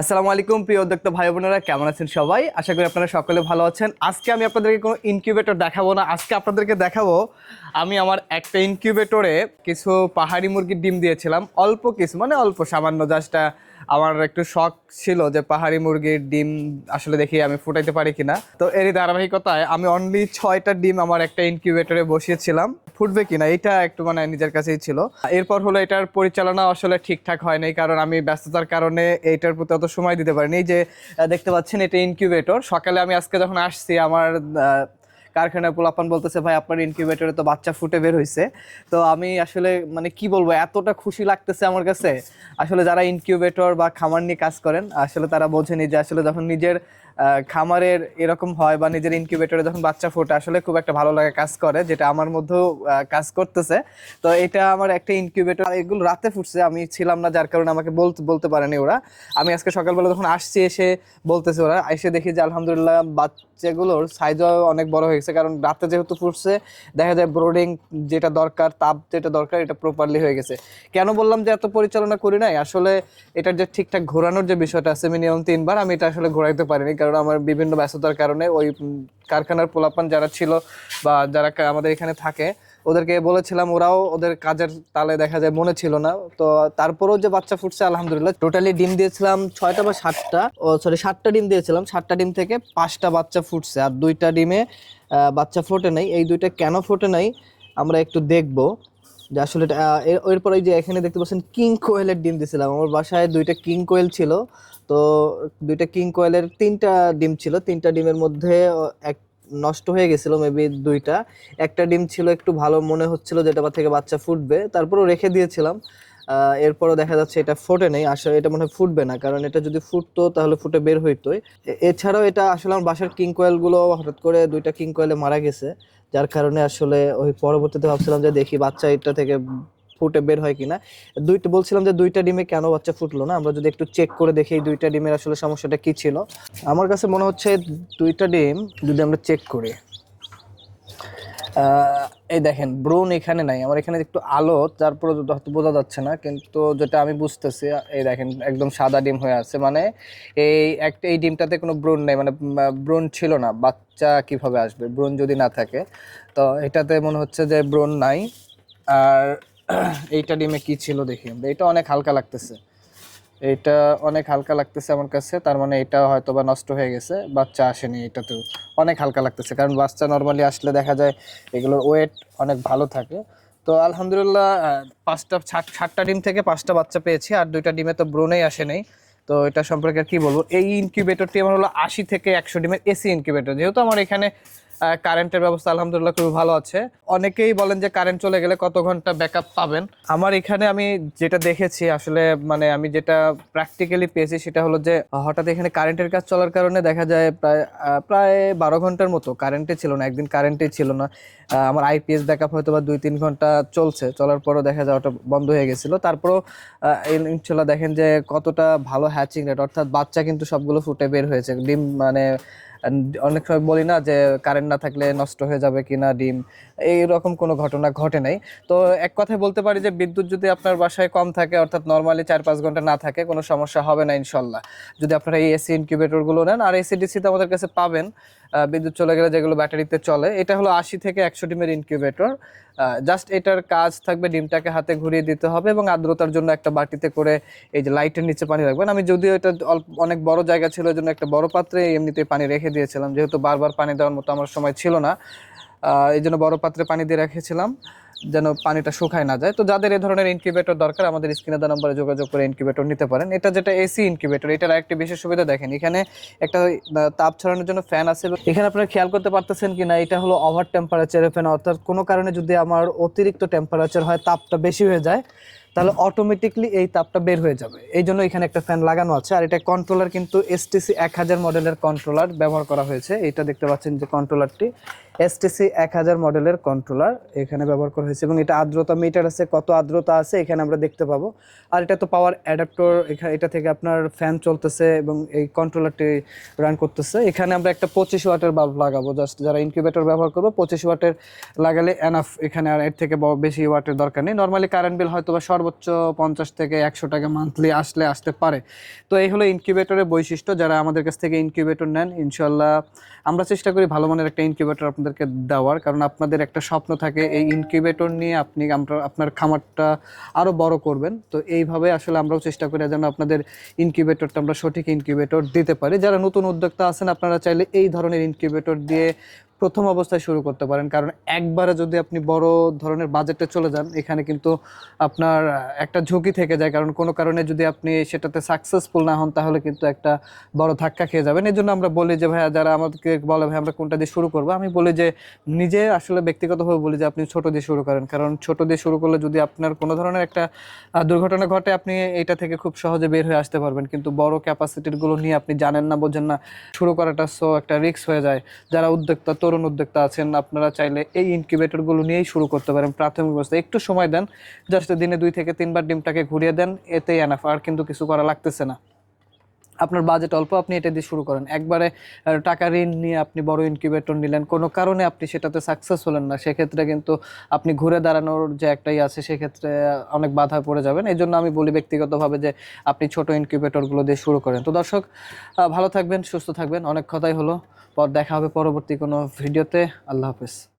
আসসালামু আলাইকুম, প্রিয় উদ্যোক্তা ভাই বোনেরা, কেমন আছেন সবাই? আশা করি আপনারা সকলে ভালো আছেন। আজকে আমি আপনাদেরকে কোনো ইনকিউবেটর দেখাবো না, আজকে আপনাদেরকে দেখাবো, আমি আমার একটা ইনকিউবেটরে কিছু পাহাড়ি মুরগির ডিম দিয়েছিলাম, অল্প কিছু মানে অল্প, সামান্য জাস্টটা আমার একটু শখ ছিল যে পাহাড়ি মুরগির ডিম আসলে দেখি আমি ফুটাইতে পারি কিনা। তো এরই ধারাবাহিকতায় আমি অনলি ছয়টা ডিম আমার একটা ইনকিউবেটরে বসিয়েছিলাম। ফুটবে কিনা এটা একটু মানে নিজের কাছেই ছিল। এরপর হলো এটার পরিচালনা আসলে ঠিকঠাক হয় নাই কারণ আমি ব্যস্ততার কারণে এইটার প্রতি অত সময় দিতে পারিনি। যে দেখতে পাচ্ছেন এটা ইনকিউবেটর সকালে আমি আজকে যখন আসছি আমার আহ, কারখানার পোলাপান বলতেছে ভাই আপনার ইনকিউবেটরে তো বাচ্চা ফুটে বের হয়েছে তো আমি আসলে মানে কি বলব এতটা খুশি লাগতেছে আমার কাছে। আসলে যারা ইনকিউবেটর বা খামার নিয়ে কাজ করেন আসলে তারা বোঝেনি যে আসলে যখন নিজের খামারের এরকম হয় বা নিজের ইনকিউবেটরে যখন বাচ্চা ফোটে, আসলে খুব একটা ভালো লাগে কাজ করে, যেটা আমার মধ্যেও কাজ করতেছে। তো এটা আমার একটা ইনকিউবেটর এগুলো রাতে ফুটছে, আমি ছিলাম না যার কারণে আমাকে বলতে বলতে পারেনি ওরা। আমি আজকে সকালবেলা যখন আসছি, এসে বলতেছে ওরা, এসে দেখি যে আলহামদুলিল্লাহ বাচ্চাগুলোর সাইজও অনেক বড় হয়ে গেছে, কারণ রাতে যেহেতু ফুটছে, দেখা যায় ব্রোডিং যেটা দরকার, তাপ যেটা দরকার, এটা প্রপারলি হয়ে গেছে। কেন বললাম যে এত পরিচালনা করি নাই? আসলে এটার যে ঠিকঠাক ঘোরানোর যে বিষয়টা আছে মিনিমাম তিনবার, আমি এটা আসলে ঘোরাইতে পারিনি, কারণ আমার বিভিন্ন ব্যস্ততার কারণে ওই কারখানার পোলাপান যারা ছিল বা যারা আমাদের এখানে থাকে, ওদেরকে বলেছিলাম ওরাও ওদের কাজের তালে দেখা যায় মনে ছিল না। তো তারপরেও যে বাচ্চা ফুটছে, আলহামদুলিল্লাহ। টোটালি ডিম দিয়েছিলাম ছয়টা বা সাতটা, ও সরি সাতটা ডিম দিয়েছিলাম। সাতটা ডিম থেকে পাঁচটা বাচ্চা ফুটছে। আর দুইটা ডিমে বাচ্চা ফোটে নাই। এই দুইটা কেন ফোটে নাই, আমরা একটু দেখব। যে আসলে এরপর এই যে এখানে দেখতে পাচ্ছেন কিং কোয়েলের ডিম দিয়েছিলাম আমার বাসায় দুইটা কিং কোয়েল ছিল, তো দুইটা কিং কোয়েলের তিনটা ডিম ছিল। তিনটা ডিমের মধ্যে এক নষ্ট হয়ে গেছিল মেবি দুইটা। একটা ডিম ছিল একটু ভালো মনে হচ্ছিল, যেটা থেকে বাচ্চা ফুটবে। তারপরও রেখে দিয়েছিলাম। এরপরও দেখা যাচ্ছে এটা ফোটে নেই। আসলে এটা মনে হয় ফুটবে না, কারণ এটা যদি ফুটতো, তাহলে ফুটে বের হইতোই। এছাড়াও এটা আসলে আমার বাসার কিং কোয়েলগুলো হঠাৎ করে দুইটা কিং কোয়েলে মারা গেছে। যার কারণে আসলে ওই পরবর্তীতে ভাবছিলাম যে দেখি বাচ্চা এটা থেকে ফুটে বের হয় কিনা। দুইটা বলছিলাম যে দুইটা ডিমে কেন বাচ্চা ফুটলো না? আমরা যদি একটু চেক করে দেখি এই দুইটা ডিমের আসলে সমস্যাটা কি ছিল। আমার কাছে মনে হচ্ছে দুইটা ডিম যদি আমরা চেক করি। এই দেখেন, ব্রুন এখানে নাই, আমার এখানে একটু আলো, তারপরে হয়তো বোঝা যাচ্ছে না, কিন্তু যেটা আমি বুঝতেছি, এই দেখেন, একদম সাদা ডিম হয়ে আছে মানে এই একটা, এই ডিমটাতে কোনো ব্রুন নেই মানে ব্রুন ছিল না, বাচ্চা কীভাবে আসবে, ব্রুন যদি না থাকে, তো এটাতে মনে হচ্ছে যে ব্রুন নাই, আর এইটা ডিমে কি ছিল দেখি এটা অনেক হালকা লাগতেছে। এটা অনেক হালকা লাগতেছে আমার কাছে, তার মানে এটা হয়তো বা নষ্ট হয়ে গেছে বাচ্চা আসেনি এটাতেও। অনেক হালকা লাগতেছে, কারণ বাচ্চা নর্মালি আসলে দেখা যায় এগুলোর ওয়েট অনেক ভালো থাকে। তো আলহামদুলিল্লাহ পাঁচটা সাতটা ডিম থেকে পাঁচটা বাচ্চা পেয়েছি, আর দুইটা ডিমে তো ব্রোনেই আসে নেই। তো এটা সম্পর্কে আর কি বলব? এই ইনকিউবেটরটি আমার হলো আশি থেকে একশো ডিমের এসি ইনকিউবেটর যেহেতু আমার এখানে কারেন্টের ব্যবস্থা আলহামদুলিল্লাহ খুবই ভালো আছে। অনেকেই বলেন যে কারেন্ট চলে গেলে কত ঘণ্টা ব্যাকআপ পাবেন। আমার এখানে আমি যেটা দেখেছি, আসলে মানে আমি যেটা প্র্যাকটিক্যালি পেয়েছি সেটা হলো যে, হঠাৎ এখানে কারেন্টের কাজ চলার কারণে দেখা যায় প্রায় প্রায় বারো ঘণ্টার মতো কারেন্টে ছিল না, একদিন কারেন্টেই ছিল না। আমার আইপিএস ব্যাকআপ হয়তো বা দুই তিন ঘণ্টা চলছে, চলার পরও দেখা যায় ওটা বন্ধ হয়ে গেছিল। তারপরও ইনশাল্লাহ দেখেন যে কতটা ভালো হ্যাচিং রেট অর্থাৎ বাচ্চা কিন্তু সবগুলো ফুটে বের হয়েছে। ডিম মানে অনেক সময় বলি না যে কারেন্ট না থাকলে নষ্ট হয়ে যাবে কিনা ডিম, এইরকম কোনো ঘটনা ঘটে নাই। তো এক কথায় বলতে পারি যে বিদ্যুৎ যদি আপনার বাসায় কম থাকে, অর্থাৎ নর্মালি চার পাঁচ ঘণ্টা না থাকে, কোনো সমস্যা হবে না ইনশাল্লাহ। যদি আপনারা এই এসি ইনকিউবেটরগুলো নেন, আর এসি ডিসি তো আমাদের কাছে পাবেন বিদ্যুৎ চলে গেলে যেগুলো ব্যাটারিতে চলে, এটা হলো আশি থেকে একশো ডিমের ইনকিউবেটর জাস্ট এটার কাজ থাকবে ডিমটাকে হাতে ঘুরিয়ে দিতে হবে এবং আর্দ্রতার জন্য একটা বাটিতে করে এই যে লাইটের নিচে পানি রাখবেন। আমি যদিও এটা অনেক বড় জায়গা ছিল জন্য একটা বড় পাত্রে এমনিতে পানি রেখে দিয়েছিলাম, যেহেতু বারবার পানি দেওয়ার মতো আমার সময় ছিল না। এই জন্য বড় পাত্রে পানি দিয়ে রেখেছিলাম, যেন পানিটা শুকায় না যায়। তো যাদের এই ধরনের ইনকিউবেটর দরকার, আমাদের স্ক্রিনে দেওয়া নম্বরে যোগাযোগ করে ইনকিউবেটর নিতে পারেন। এটা যেটা এসি ইনকিউবেটর এটার একটি বিশেষ সুবিধা দেখেন, এখানে একটা তাপ ছড়ানোর জন্য ফ্যান আছে। এখানে আপনারা খেয়াল করতে পারতেছেন কি না এটা হলো ওভার টেম্পারেচারের ফ্যান অর্থাৎ কোনো কারণে যদি আমার অতিরিক্ত টেম্পারেচার হয়, তাপটা বেশি হয়ে যায় তাহলে অটোমেটিকলি এই তাপটা বের হয়ে যাবে। এই জন্য এখানে একটা ফ্যান লাগানো আছে, আর এটা কন্ট্রোলার কিন্তু এস এসটিসি এক হাজার মডেলের কন্ট্রোলার ব্যবহার করা হয়েছে। এটা দেখতে পাচ্ছেন যে কন্ট্রোলারটি এসটিসি এক হাজার মডেলের কন্ট্রোলার এখানে ব্যবহার করা হয়েছে, এবং এটা আর্দ্রতা মিটার আছে, কত আর্দ্রতা আছে এখানে আমরা দেখতে পাবো। আর এটা তো পাওয়ার অ্যাডাপ্টর এখানে এটা থেকে আপনার ফ্যান চলতেছে, এবং এই কন্ট্রোলারটি রান করতেছে। এখানে আমরা একটা পঁচিশ ওয়াটের বাল্ব লাগাবো জাস্ট যারা ইনকিউবেটর ব্যবহার করব, পঁচিশ ওয়াটের লাগালে এনাফ এখানে, আর এর থেকে বেশি ওয়াটের দরকার নেই। নর্মালি কারেন্ট বিল হয়তো বা সর্বোচ্চ পঞ্চাশ থেকে একশো টাকা মান্থলি আসলে আসতে পারে। তো এই হলো ইনকিউবেটরের বৈশিষ্ট্য। যারা আমাদের কাছ থেকে ইনকিউবেটর নেন ইনশাল্লাহ আমরা চেষ্টা করি ভালো মানের একটা ইনকিউবেটর আপনাদেরকে দেওয়ার। কারণ আপনাদের একটা স্বপ্ন থাকে, এই ইনকিউবেটর নিয়ে আপনি আমরা- আপনার খামারটা আরও বড় করবেন। তো এইভাবে আসলে আমরাও চেষ্টা করি যেন আপনাদের ইনকিউবেটরটা আমরা সঠিক ইনকিউবেটর দিতে পারি। যারা নতুন উদ্যোক্তা আছেন, আপনারা চাইলে এই ধরনের ইনকিউবেটর দিয়ে প্রথম অবস্থায় শুরু করতে পারেন। কারণ একবারে যদি আপনি বড় ধরনের বাজেটে চলে যান, এখানে কিন্তু আপনার একটা ঝুঁকি থেকে যায়। কারণ কোনো কারণে যদি আপনি সেটাতে সাকসেসফুল না হন, তাহলে কিন্তু একটা বড় ধাক্কা খেয়ে যাবেন। এই জন্য আমরা বলি যে, ভাইয়া, যারা আমাদেরকে বলে, ভাই, আমরা কোনটা দিয়ে শুরু করব? আমি বলি যে, নিজে আসলে ব্যক্তিগতভাবে বলি যে, আপনি ছোট দিয়ে শুরু করেন। কারণ ছোট দিয়ে শুরু করলে যদি আপনার কোনো ধরনের একটা দুর্ঘটনা ঘটে, আপনি এটা থেকে খুব সহজে বের হয়ে আসতে পারবেন। কিন্তু বড় ক্যাপাসিটিরগুলো নিয়ে আপনি জানেন না, বোঝেন না, শুরু করাটা সো একটা রিস্ক হয়ে যায়। যারা উদ্যোক্তা তরুণ উদ্যোক্তা আছেন, আপনারা চাইলে এই ইনকিউবেটরগুলো নিয়েই শুরু করতে পারেন প্রাথমিক অবস্থায় একটু সময় দেন জাস্ট দিনে দুই থেকে তিনবার ডিমটাকে ঘুরিয়ে দেন, এতেই এনাফ আর কিন্তু কিছু করা লাগতেছে না। আপনার বাজেট অল্প, আপনি এটা দিয়ে শুরু করেন। একবারে টাকা ঋণ নিয়ে আপনি বড় ইনকিউবেটর নিলেন, কোনো কারণে আপনি সেটাতে সাকসেস হলেন না। সেক্ষেত্রে কিন্তু আপনি ঘুরে দাঁড়ানোর যে একটাই আছে, সেক্ষেত্রে অনেক বাধা পড়ে যাবেন। এই জন্য আমি বলি ব্যক্তিগতভাবে যে আপনি ছোট ইনকিউবেটরগুলো দিয়ে শুরু করেন। তো দর্শক ভালো থাকবেন, সুস্থ থাকবেন। অনেক কথাই হলো। পর দেখা হবে পরবর্তী কোনো ভিডিওতে আল্লাহ হাফেজ।